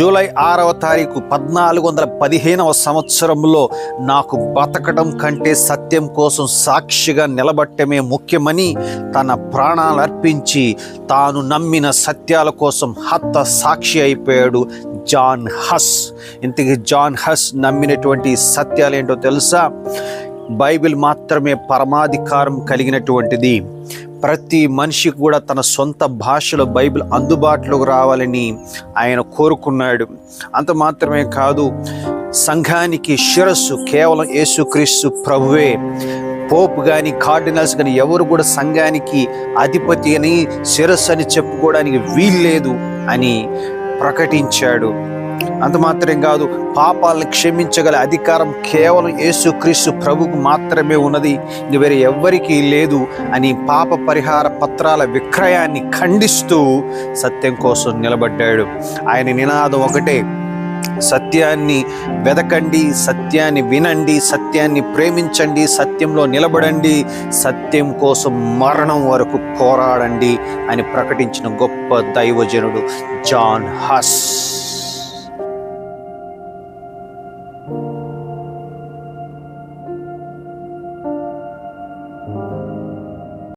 July ఆరవ తారీఖు పద్నాలుగు వందల పదిహేనవ సంవత్సరంలో నాకు బతకడం కంటే సత్యం కోసం సాక్షిగా నిలబట్టమే ముఖ్యమని తన ప్రాణాలు అర్పించి తాను నమ్మిన సత్యాల కోసం హత్త సాక్షి అయిపోయాడు జాన్ హస్. ఇంతకీ జాన్ హస్ నమ్మినటువంటి సత్యాలు ఏంటో తెలుసా? బైబిల్ మాత్రమే పరమాధికారం కలిగినటువంటిది. ప్రతి మనిషికి కూడా తన సొంత భాషలో బైబిల్ అందుబాటులోకి రావాలని ఆయన కోరుకున్నాడు. అంత మాత్రమే కాదు సంఘానికి శిరస్సు కేవలం యేసుక్రీస్తు ప్రభువే. పోప్ కానీ కార్డినల్స్ కానీ ఎవరు కూడా సంఘానికి అధిపతి అని శిరస్సు అని చెప్పుకోవడానికి వీల్లేదు అని ప్రకటించాడు. అంత మాత్రం కాదు. పాపాలను క్షమించగల అధికారం కేవలం యేసుక్రీస్తు ప్రభుకు మాత్రమే ఉన్నది. ఇంక వేరే ఎవ్వరికీ లేదు అని పాప పరిహార పత్రాల విక్రయాన్ని ఖండిస్తూ సత్యం కోసం నిలబడ్డాడు. ఆయన నినాదం ఒకటే సత్యాన్ని వెదకండి సత్యాన్ని వినండి సత్యాన్ని ప్రేమించండి సత్యంలో నిలబడండి సత్యం కోసం మరణం వరకు పోరాడండి అని ప్రకటించిన గొప్ప దైవజనుడు జాన్ హస్.